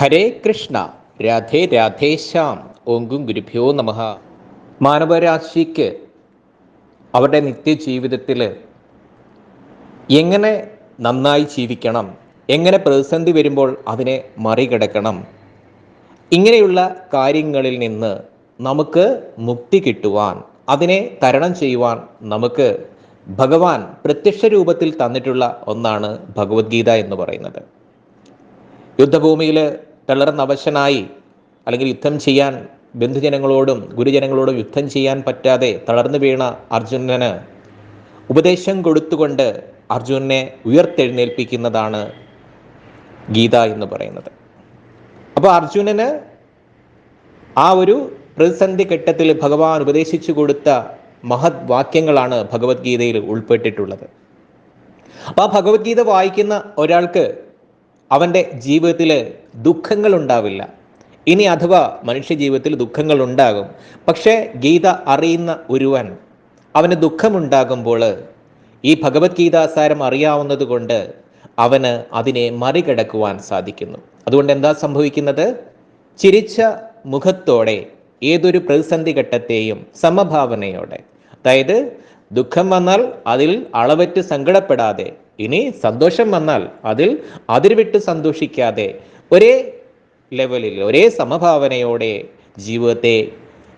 ഹരേ കൃഷ്ണ രാധേ രാധേശ്യാം ഓങ്കും ഗുരുഭ്യോ നമ. മാനവരാശിക്ക് അവരുടെ നിത്യജീവിതത്തിൽ എങ്ങനെ നന്നായി ജീവിക്കണം എങ്ങനെ പ്രതിസന്ധി വരുമ്പോൾ അതിനെ മറികടക്കണം ഇങ്ങനെയുള്ള കാര്യങ്ങളിൽ നിന്ന് നമുക്ക് മുക്തി കിട്ടുവാൻ അതിനെ തരണം ചെയ്യുവാൻ നമുക്ക് ഭഗവാൻ പ്രത്യക്ഷ രൂപത്തിൽ തന്നിട്ടുള്ള ഒന്നാണ് ഭഗവത്ഗീത എന്ന് പറയുന്നത്. യുദ്ധഭൂമിയിൽ തളർന്നവശനായി അല്ലെങ്കിൽ യുദ്ധം ചെയ്യാൻ ബന്ധുജനങ്ങളോടും ഗുരുജനങ്ങളോടും യുദ്ധം ചെയ്യാൻ പറ്റാതെ തളർന്നു വീണ അർജുനന് ഉപദേശം കൊടുത്തുകൊണ്ട് അർജുനനെ ഉയർത്തെഴുന്നേൽപ്പിക്കുന്നതാണ് ഗീത എന്ന് പറയുന്നത്. അപ്പോൾ അർജുനന് ആ ഒരു പ്രതിസന്ധി ഘട്ടത്തിൽ ഭഗവാൻ ഉപദേശിച്ചു കൊടുത്ത മഹത് വാക്യങ്ങളാണ് ഭഗവത്ഗീതയിൽ ഉൾപ്പെട്ടിട്ടുള്ളത്. അപ്പോൾ ആ ഭഗവത്ഗീത വായിക്കുന്ന ഒരാൾക്ക് അവന്റെ ജീവിതത്തിൽ ദുഃഖങ്ങൾ ഉണ്ടാവില്ല ഇനി അഥവാ മനുഷ്യ ജീവിതത്തിൽ ദുഃഖങ്ങൾ ഉണ്ടാകും പക്ഷേ ഗീത അറിയുന്ന ഒരുവൻ അവന് ദുഃഖമുണ്ടാകുമ്പോൾ ഈ ഭഗവത്ഗീതാസാരം അറിയാവുന്നത് കൊണ്ട് അവന് അതിനെ മറികടക്കുവാൻ സാധിക്കുന്നു. അതുകൊണ്ട് എന്താ സംഭവിക്കുന്നത്? ചിരിച്ച മുഖത്തോടെ ഏതൊരു പ്രതിസന്ധി ഘട്ടത്തെയും സമഭാവനയോടെ. അതായത് ദുഃഖം വന്നാൽ അതിൽ അളവറ്റ് സങ്കടപ്പെടാതെ ഇനി സന്തോഷം വന്നാൽ അതിൽ അതിർവിട്ട് സന്തോഷിക്കാതെ ഒരേ ലെവലിൽ ഒരേ സമഭാവനയോടെ ജീവിതത്തെ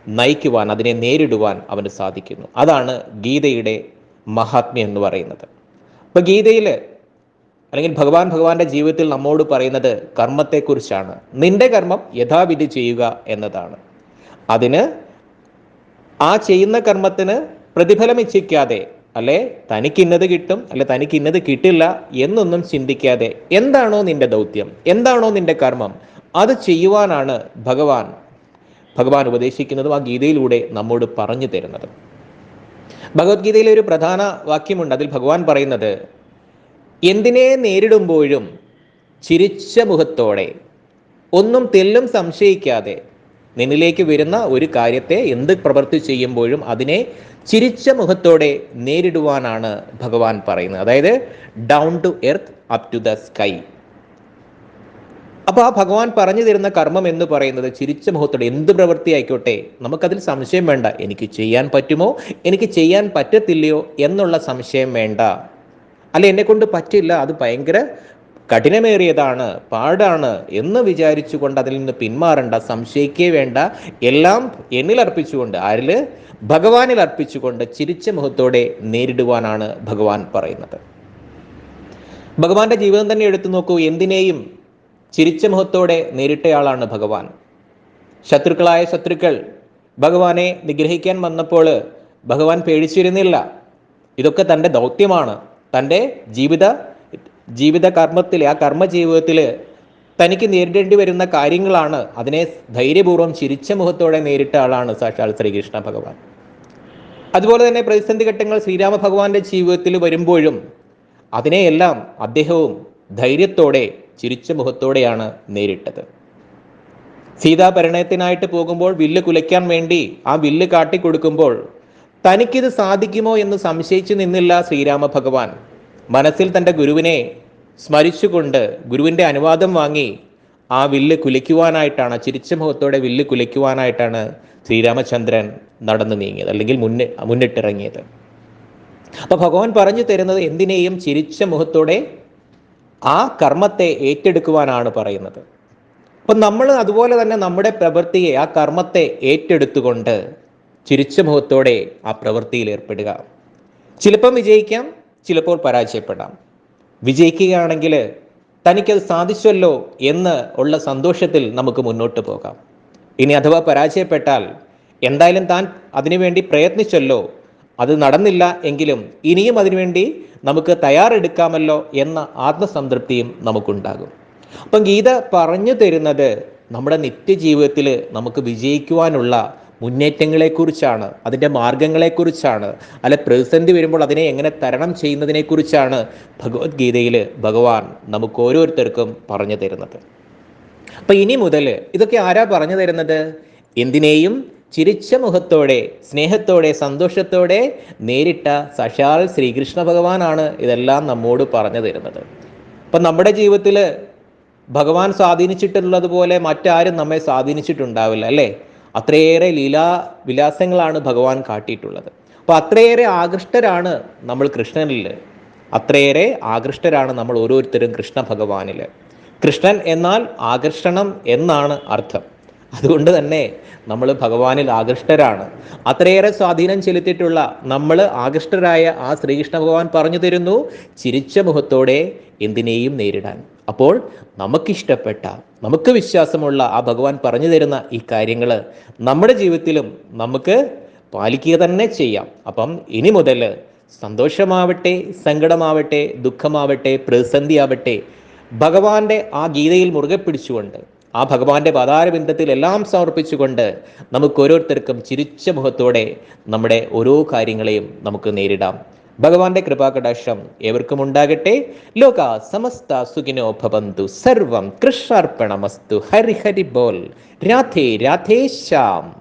നയിക്കുവാൻ അതിനെ നേരിടുവാൻ അവന് സാധിക്കുന്നു. അതാണ് ഗീതയുടെ മഹാത്മ്യം എന്ന് പറയുന്നത്. അപ്പോൾ ഗീതയിൽ അല്ലെങ്കിൽ ഭഗവാൻ ഭഗവാന്റെ ജീവിതത്തിൽ നമ്മോട് പറയുന്നത് കർമ്മത്തെക്കുറിച്ചാണ്. നിന്റെ കർമ്മം യഥാവിധി ചെയ്യുക എന്നതാണ്. അതിന് ആ ചെയ്യുന്ന കർമ്മത്തിന് പ്രതിഫലം ഇച്ഛിക്കാതെ അല്ലെ? തനിക്ക് ഇന്നത് കിട്ടും അല്ലെ തനിക്ക് ഇന്നത് കിട്ടില്ല എന്നൊന്നും ചിന്തിക്കാതെ എന്താണോ നിന്റെ ദൗത്യം? എന്താണോ നിന്റെ കർമ്മം? അത് ചെയ്യുവാനാണ് ഭഗവാൻ. ഭഗവാൻ ഉപദേശിക്കുന്നതും ആ ഗീതയിലൂടെ നമ്മോട് പറഞ്ഞു തരുന്നത്. ഭഗവത്ഗീതയിലെ ഒരു പ്രധാന വാക്യമുണ്ട്. അതിൽ ഭഗവാൻ പറയുന്നത് എന്തിനെ നേരിടുമ്പോഴും ചിരിച്ച മുഖത്തോടെ ഒന്നും തെല്ലും സംശയിക്കാതെ നിന്നിലേക്ക് വരുന്ന ഒരു കാര്യത്തെ എന്ത് പ്രവൃത്തി ചെയ്യുമ്പോഴും അതിനെ ചിരിച്ച മുഖത്തോടെ നേരിടുവാനാണ് ഭഗവാൻ പറയുന്നത്. അതായത് down to earth up to the sky അപ്പോൾ ആ ഭഗവാൻ പറഞ്ഞു തരുന്ന കർമ്മം എന്ന് പറയുന്നത് ചിരിച്ച മുഖത്തോടെ എന്ത് പ്രവൃത്തി ആയിക്കോട്ടെ നമുക്കതിൽ സംശയം വേണ്ട. എനിക്ക് ചെയ്യാൻ പറ്റുമോ? എനിക്ക് ചെയ്യാൻ പറ്റത്തില്ലയോ എന്നുള്ള സംശയം വേണ്ട. അല്ല എന്നെ കൊണ്ട് പറ്റില്ല. അത് ഭയങ്കര കഠിനമേറിയതാണ് പാടാണ് എന്ന് വിചാരിച്ചുകൊണ്ട് അതിൽ നിന്ന് പിന്മാറേണ്ട സംശയിക്കേ വേണ്ട. എല്ലാം എന്നിൽ അർപ്പിച്ചുകൊണ്ട് ആരിൽ ഭഗവാനിൽ അർപ്പിച്ചുകൊണ്ട് ചിരിച്ച മുഖത്തോടെ നേരിടുവാനാണ് ഭഗവാൻ പറയുന്നത്. ഭഗവാന്റെ ജീവിതം തന്നെ എടുത്തു നോക്കൂ എന്തിനേയും ചിരിച്ച മുഖത്തോടെ നേരിട്ടയാളാണ് ഭഗവാൻ. ശത്രുക്കളായ ശത്രുക്കൾ ഭഗവാനെ നിഗ്രഹിക്കാൻ വന്നപ്പോൾ ഭഗവാൻ പേടിച്ചിരുന്നില്ല. ഇതൊക്കെ തന്റെ ദൗത്യമാണ് തന്റെ ജീവിത ജീവിത കർമ്മത്തിൽ ആ കർമ്മ ജീവിതത്തിൽ തനിക്ക് നേരിടേണ്ടി വരുന്ന കാര്യങ്ങളാണ് അതിനെ ധൈര്യപൂർവം ചിരിച്ച മുഖത്തോടെ നേരിട്ട ആളാണ് സാക്ഷാൽ ശ്രീകൃഷ്ണ ഭഗവാൻ. അതുപോലെ തന്നെ പ്രതിസന്ധി ഘട്ടങ്ങൾ ശ്രീരാമ ഭഗവാന്റെ ജീവിതത്തിൽ വരുമ്പോഴും അതിനെയെല്ലാം അദ്ദേഹവും ധൈര്യത്തോടെ ചിരിച്ച മുഖത്തോടെയാണ് നേരിട്ടത്. സീതാ പരിണയത്തിനായിട്ട് പോകുമ്പോൾ വില്ല് കുലയ്ക്കാൻ വേണ്ടി ആ വില്ല് കാട്ടിക്കൊടുക്കുമ്പോൾ തനിക്കിത് സാധിക്കുമോ എന്ന് സംശയിച്ചു നിന്നില്ല ശ്രീരാമ ഭഗവാൻ. മനസ്സിൽ തന്റെ ഗുരുവിനെ സ്മരിച്ചുകൊണ്ട് ഗുരുവിന്റെ അനുവാദം വാങ്ങി ആ വില്ല് കുലയ്ക്കുവാനായിട്ടാണ് ചിരിച്ച മുഖത്തോടെ വില്ല് കുലയ്ക്കുവാനായിട്ടാണ് ശ്രീരാമചന്ദ്രൻ നടന്നു നീങ്ങിയത് അല്ലെങ്കിൽ മുന്നി മുന്നിട്ടിറങ്ങിയത്. അപ്പൊ ഭഗവാൻ പറഞ്ഞു തരുന്നത് എന്തിനേയും ചിരിച്ച മുഖത്തോടെ ആ കർമ്മത്തെ ഏറ്റെടുക്കുവാനാണ് പറയുന്നത്. അപ്പം നമ്മൾ അതുപോലെ തന്നെ നമ്മുടെ പ്രവൃത്തിയെ ആ കർമ്മത്തെ ഏറ്റെടുത്തുകൊണ്ട് ചിരിച്ച മുഖത്തോടെ ആ പ്രവൃത്തിയിൽ ഏർപ്പെടുക. ചിലപ്പം വിജയിക്കാം ചിലപ്പോൾ പരാജയപ്പെടാം. വിജയിക്കുകയാണെങ്കിൽ തനിക്കത് സാധിച്ചല്ലോ എന്ന് ഉള്ള സന്തോഷത്തിൽ നമുക്ക് മുന്നോട്ട് പോകാം. ഇനി അഥവാ പരാജയപ്പെട്ടാൽ എന്തായാലും താൻ അതിനുവേണ്ടി പ്രയത്നിച്ചല്ലോ. അത് നടന്നില്ല എങ്കിലും ഇനിയും അതിനുവേണ്ടി നമുക്ക് തയ്യാറെടുക്കാമല്ലോ എന്ന ആത്മസംതൃപ്തിയും നമുക്കുണ്ടാകും. അപ്പം ഗീത പറഞ്ഞു തരുന്നത് നമ്മുടെ നിത്യജീവിതത്തിൽ നമുക്ക് വിജയിക്കുവാനുള്ള മുന്നേറ്റങ്ങളെക്കുറിച്ചാണ് അതിന്റെ മാർഗങ്ങളെക്കുറിച്ചാണ് അല്ലെ പ്രതിസന്ധി വരുമ്പോൾ അതിനെ എങ്ങനെ തരണം ചെയ്യുന്നതിനെക്കുറിച്ചാണ് ഭഗവത്ഗീതയിൽ ഭഗവാൻ നമുക്ക് ഓരോരുത്തർക്കും പറഞ്ഞു തരുന്നത്. അപ്പം ഇനി മുതൽ ഇതൊക്കെ ആരാ പറഞ്ഞു തരുന്നത്? എന്തിനേയും ചിരിച്ച മുഖത്തോടെ സ്നേഹത്തോടെ സന്തോഷത്തോടെ നേരിട്ട സശാൽ ശ്രീകൃഷ്ണ ഭഗവാനാണ് ഇതെല്ലാം നമ്മോട് പറഞ്ഞു തരുന്നത്. അപ്പം നമ്മുടെ ജീവിതത്തിൽ ഭഗവാൻ സ്വാധീനിച്ചിട്ടുള്ളതുപോലെ മറ്റാരും നമ്മെ സ്വാധീനിച്ചിട്ടുണ്ടാവില്ല അല്ലേ? അത്രയേറെ ലീലാ വിലാസങ്ങളാണ് ഭഗവാൻ കാട്ടിയിട്ടുള്ളത്. അപ്പോൾ അത്രയേറെ ആകൃഷ്ടരാണ് നമ്മൾ കൃഷ്ണനിൽ. അത്രയേറെ ആകൃഷ്ടരാണ് നമ്മൾ ഓരോരുത്തരും കൃഷ്ണ ഭഗവാനിൽ. കൃഷ്ണൻ എന്നാൽ ആകർഷണം എന്നാണ് അർത്ഥം. അതുകൊണ്ട് തന്നെ നമ്മൾ ഭഗവാനിൽ ആകൃഷ്ടരാണ്. അത്രയേറെ സ്വാധീനം ചെലുത്തിയിട്ടുള്ള നമ്മൾ ആകൃഷ്ടരായ ആ ശ്രീകൃഷ്ണ ഭഗവാൻ പറഞ്ഞു തരുന്നു ചിരിച്ച മുഖത്തോടെ എന്തിനേയും നേരിടാൻ. അപ്പോൾ നമുക്കിഷ്ടപ്പെട്ട നമുക്ക് വിശ്വാസമുള്ള ആ ഭഗവാൻ പറഞ്ഞു തരുന്ന ഈ കാര്യങ്ങൾ നമ്മുടെ ജീവിതത്തിലും നമുക്ക് പാലിക്കുക തന്നെ ചെയ്യാം. അപ്പം ഇനി മുതൽ സന്തോഷമാവട്ടെ സങ്കടമാവട്ടെ ദുഃഖമാവട്ടെ പ്രതിസന്ധിയാവട്ടെ ഭഗവാന്റെ ആ ഗീതയിൽ മുറുകെ പിടിച്ചുകൊണ്ട് ആ ഭഗവാന്റെ പതാരബിന്ദത്തിൽ എല്ലാം സമർപ്പിച്ചുകൊണ്ട് നമുക്ക് ഓരോരുത്തർക്കും ചിരിച്ച മുഖത്തോടെ നമ്മുടെ ഓരോ കാര്യങ്ങളെയും നമുക്ക് നേരിടാം. ഭഗവാന്റെ കൃപാകടാക്ഷം ഏവർക്കും ഉണ്ടാകട്ടെ ലോക സമസ്ത സുഖിനോ ഭവന്തു. സർവം കൃഷ്ണാർപ്പണമസ്തു ഹരി ഹരി ബോൽ രാധേ രാധേ ശ്യാം.